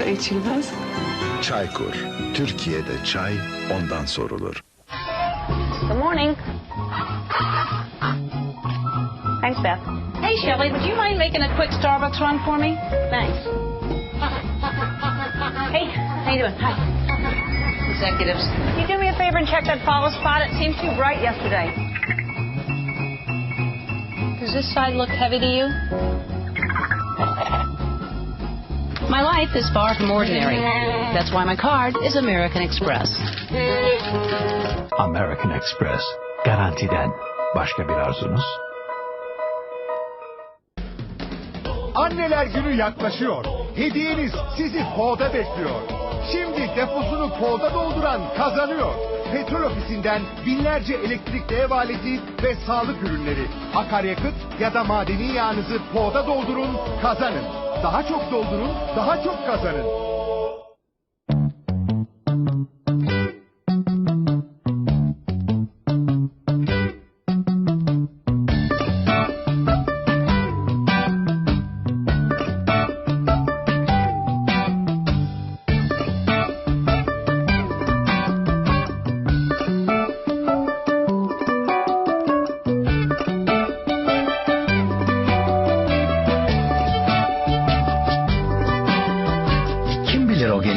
çay içilmez. Çaykur. Türkiye'de çay ondan sorulur. Good morning. Thanks, Beth. Hey, Shelley, would you mind making a quick Starbucks run for me? Thanks. Hey, how you doing? Hi. Executives. Can you do me a favor and check that follow spot? It seemed too bright yesterday. Does this side look heavy to you? My life is far from ordinary. That's why my card is American Express. American Express. Garantiden. Başka bir arzunuz? Anneler günü yaklaşıyor. Hediyeniz sizi Po'da bekliyor. Şimdi deposunu Po'da dolduran kazanıyor. Petrol ofisinden binlerce elektrikli ev aleti ve sağlık ürünleri. Akaryakıt ya da madeni yağınızı Po'da doldurun, kazanın. Daha çok doldurun, daha çok kazanın.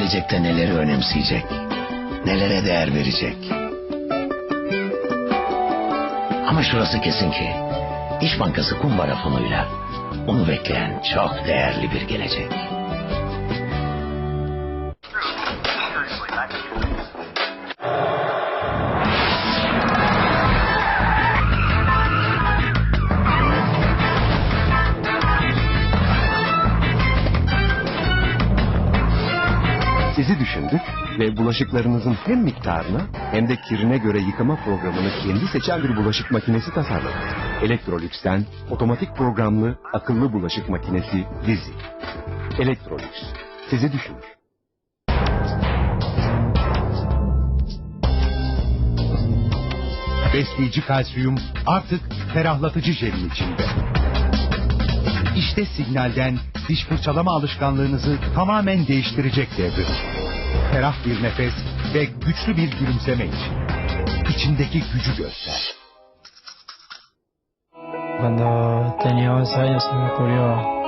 Gelecekte neleri önemseyecek, nelere değer verecek. Ama şurası kesin ki, İş Bankası kumbara fonuyla onu bekleyen çok değerli bir gelecek. Sizi düşündük ve bulaşıklarınızın hem miktarına hem de kirine göre yıkama programını kendi seçen bir bulaşık makinesi tasarladık. Electrolux'ten otomatik programlı akıllı bulaşık makinesi Lizzy. Electrolux sizi düşünür. Besleyici kalsiyum artık ferahlatıcı jelin içinde. İşte signalden diş fırçalama alışkanlığınızı tamamen değiştirecek devir. Ferah bir nefes ve güçlü bir gülümseme için. İçindeki gücü göster. Cuando tenía 11 años se me ocurrió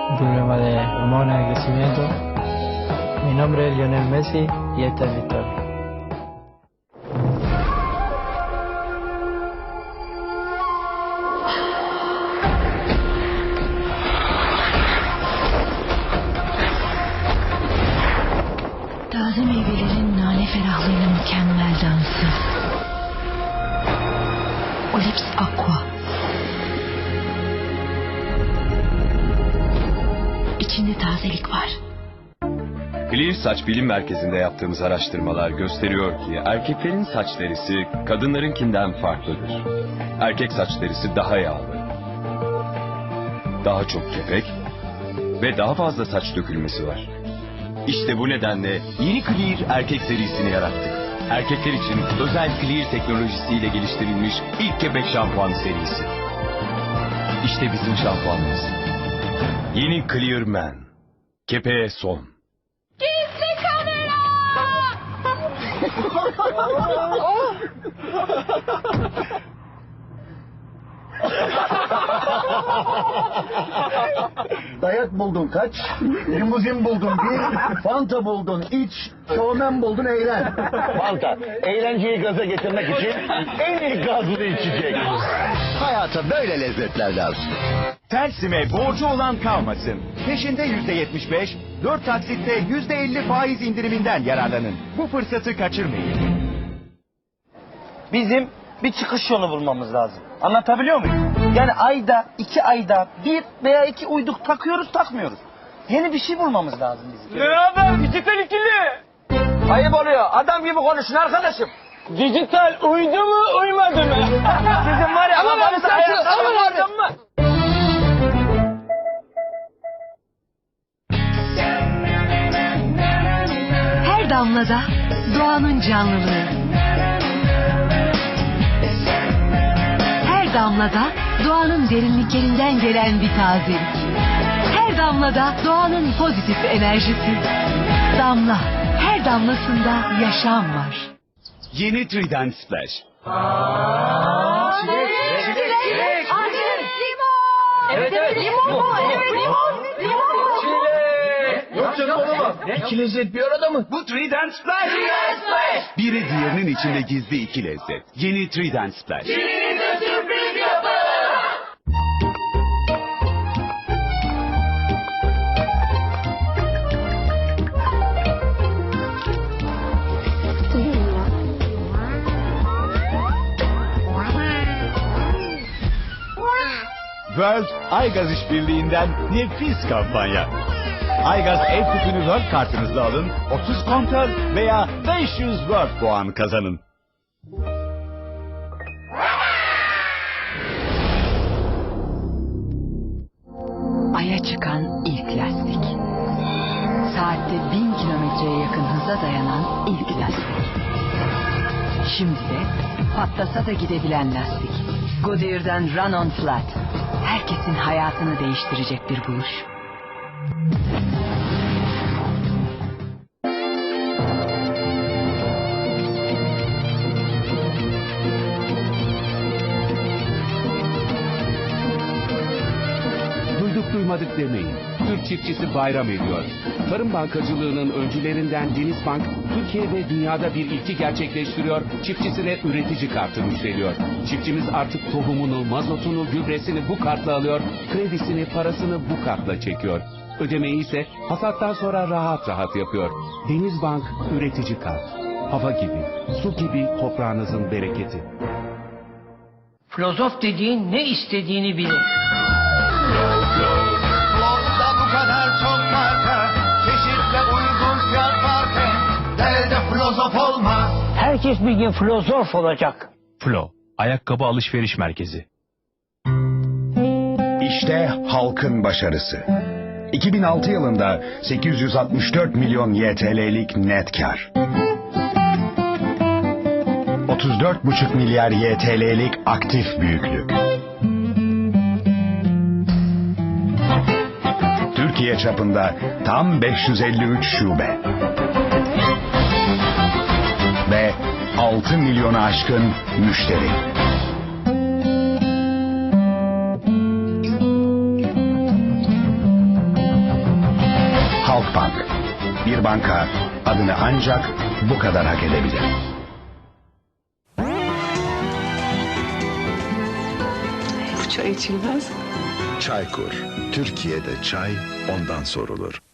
un problema de hormona de crecimiento. Mi nombre es Lionel Messi y esta es mi historia. İçinde tazelik var. Clear Saç Bilim Merkezi'nde yaptığımız araştırmalar gösteriyor ki erkeklerin saç derisi kadınlarınkinden farklıdır. Erkek saç derisi daha yağlı, daha çok kepek ve daha fazla saç dökülmesi var. İşte bu nedenle yeni Clear erkek serisini yarattık. Erkekler için özel Clear teknolojisiyle geliştirilmiş ilk kepek şampuan serisi. İşte bizim şampuanımız. Yeni Clear Man. Kepeğe son. Dayak buldun kaç, limuzin buldun bir, fanta buldun iç, şovmen buldun eğlen. Fanta, eğlenceyi gaza getirmek için en iyi gazlı içecek. Hayata böyle lezzetler lazım. Telsime borcu olan kalmasın. Peşinde yüzde yetmiş beş, dört taksitte yüzde elli faiz indiriminden yararlanın. Bu fırsatı kaçırmayın. bizim bir çıkış yolu bulmamız lazım. Anlatabiliyor muyum? Yani ayda, iki ayda bir veya iki uyduk takıyoruz takmıyoruz. Yeni bir şey bulmamız lazım bizim. Ne haber dijital ikili? Ayıp oluyor. Adam gibi konuşun arkadaşım. Dijital uydu mu uymadı mı? Sizin var ya kafanızı ayaklarına mı? Her damlada doğanın canlılığı. Damlada doğanın derinliklerinden gelen bir tazelik. Her damlada doğanın pozitif enerjisi. Damla. Her damlasında yaşam var. Yeni Trident Splash. Evet evet. Limon mu? Evet limon. Limon mu? Yok canım olamaz. İki lezzet bir arada mı? Bu Trident Splash. Biri diğerinin içinde gizli iki lezzet. Yeni Trident Splash. World Aygaz İşbirliği'nden nefis kampanya. Aygaz ev kupünü World kartınızla alın, 30 kontör veya 500 World puan kazanın. Ay'a çıkan ilk lastik. Saatte bin kilometreye yakın hıza dayanan ilk lastik. Şimdi de patlasa da gidebilen lastik. Goodyear'dan Run-On Flat. Herkesin hayatını değiştirecek bir buluş. Duyduk duymadık demeyin. Türk çiftçisi bayram ediyor. Tarım bankacılığının öncülerinden Denizbank, Türkiye ve dünyada bir ilki gerçekleştiriyor. Çiftçisine üretici kartı müjdeliyor. Çiftçimiz artık tohumunu, mazotunu, gübresini bu kartla alıyor. Kredisini, parasını bu kartla çekiyor. Ödemeyi ise hasattan sonra rahat rahat yapıyor. Denizbank üretici kart. Hava gibi, su gibi toprağınızın bereketi. Filozof dediğin ne istediğini bilir. Herkes bir gün filozof olacak. Flo, ayakkabı alışveriş merkezi. İşte halkın başarısı. 2006 yılında 864 milyon YTL'lik net kar. 34,5 milyar YTL'lik aktif büyüklük. Türkiye çapında tam 553 şube. Ve 6 milyonu aşkın müşteri. Halkbank. Bir banka adını ancak bu kadar hak edebilir. Bu çay içilmez. Çaykur. Türkiye'de çay ondan sorulur.